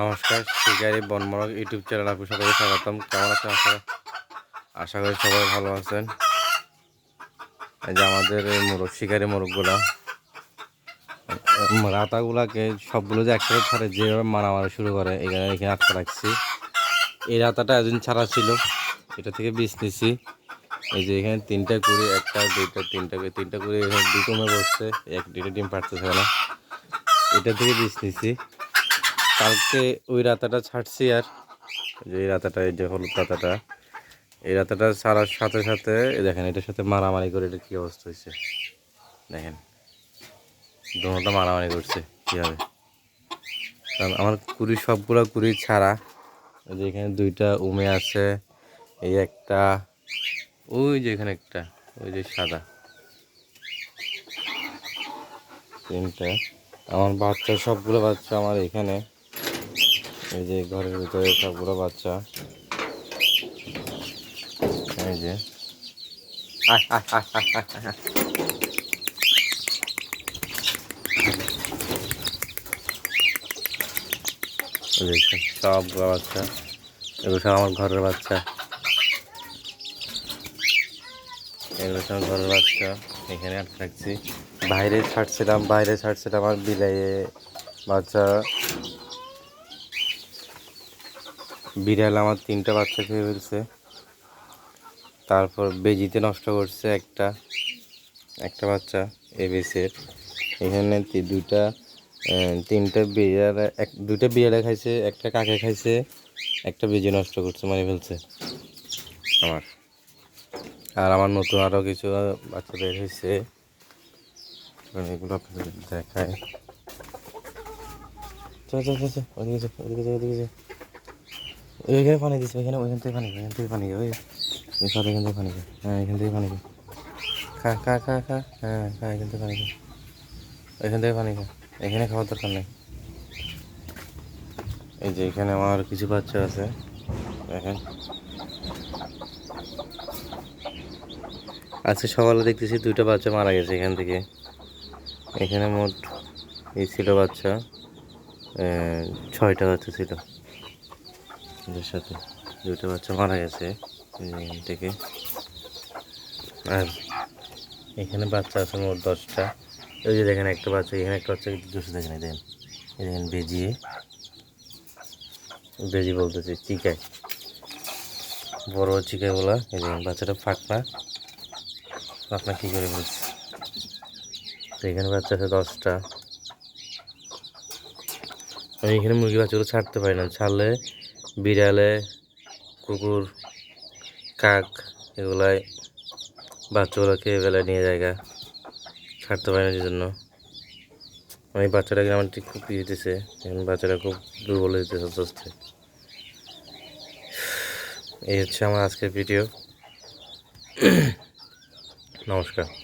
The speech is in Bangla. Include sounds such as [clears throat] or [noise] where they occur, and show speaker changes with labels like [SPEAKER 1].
[SPEAKER 1] নমস্কার, শিকারি বনমরক ইউটিউব চ্যানেল আপনি সবাইকে স্বাগতম। কেমন আছেন আশা আশা করি সবাই ভালো আছেন। এই যে আমাদের এই মোরগ, শিকারি মোরগগুলো রাতাগুলাকে সবগুলো যে একসাথে ছাড়ে যেভাবে মারামারি শুরু করে, এখানে এখানে আটকা রাখছি। এই রাতাটা একদিন ছাড়া ছিল, এটা থেকে বিষ নিছি। এই যে এখানে তিনটা করে একটা, দুইটা, তিনটা করে তিনটা করে এখানে দুই কমে বসছে, এক, দুইটা ডিম পারতেছে না এটা থেকে বিষ নিছি। কালকে ওই রাতাটা ছাড়ছি আর। যে এই রাতাটা, এই যে হলুদ রাতাটা। এই রাতাটা ছাড়ার সাথে সাথে দেখেন, এটার সাথে মারামারি করে এটা কী অবস্থা হয়েছে দেখেন দোনোটা মারামারি করছে কীভাবে? কারণ আমার কুড়ি, সবগুলো কুড়ি ছাড়া যে এখানে দুইটা উমে আছে, এই একটা, ওই যে এখানে একটা, ওই যে সাদা। তিনটা। আমার বাচ্চা, সবগুলো বাচ্চা আমার এখানে। এই যে ঘরের ভিতরে সবগুলো বাচ্চা। এই যে। সবগুলো বাচ্চা। এগুলো সব আমার ঘরের বাচ্চা। এগুলো সব ঘরের বাচ্চা। এখানে আটকে রাখছি বাইরে ছাড়ছিলাম বাইরে ছাড়ছিলাম আমার বিলাইয়ে বাচ্চা বিড়াল আমার তিনটা বাচ্চা খেয়ে ফেলছে। তারপর বেজিতে নষ্ট করছে একটা একটা বাচ্চা, এবিসের। এখানে দুইটা তিনটা বিড়াল, এক, দুইটা বিড়ালে খাইছে, একটা কাকে খাইছে, একটা বেজি নষ্ট করছে মানে ফেলছে। আমার। আর আমার নতুন আরও কিছু বাচ্চা বের হয়েছে এগুলো আপনাদের দেখায় চল, ওদিকে চল ওদিকে চল ওদিকে চল। ওইখানে পানি দিচ্ছে ওইখানে, ওইখান থেকে পানি ওইখান থেকে পানি ওই সব এখান থেকে পানি হ্যাঁ এখান থেকে পানি খা। খা খা খা হ্যাঁ খা, এখান থেকে পানি খা এখান থেকে পানি খা, এখানে খাওয়ার দরকার নেই। এই যে এখানে আমার কিছু বাচ্চা আছে, দেখেন। আজকে সকালে দেখতেছি দুইটা বাচ্চা মারা গেছে এখান থেকে। এখানে মোট এই ছিল বাচ্চা ছয়টা বাচ্চা ছিল। এদের সাথে। দুটো বাচ্চা মারা গেছে থেকে। আর এখানে বাচ্চা আছে মোট দশটা। ওই যে দেখেন একটা বাচ্চা, এখানে একটা বাচ্চা কিন্তু দুশো দেখেন দেখেন এই দেখেন বেজিয়ে বেজি বলতেছে চিকায়। বড় চিকায় বলা এই দেখেন বাচ্চাটা ফাঁকনা। ফাঁকনা কী করে বলছে? তো এখানে বাচ্চা আছে দশটা। আমি এখানে মুরগি বাচ্চাগুলো ছাড়তে পারি না। ছাড়লে বিড়ালে, কুকুর, কাক এগুলাই বাচ্চাগুলোকে এবেলায় নিয়ে জায়গা ছাড়তে পারে না জন্য। আমি বাচ্চাটাকে আমার ঠিক খুব ইয়ে দিতেছে বাচ্চাটা খুব দুর্বল যেতেছে আস্তে আস্তে। এই হচ্ছে আমার আজকের ভিডিও। [clears throat] নমস্কার।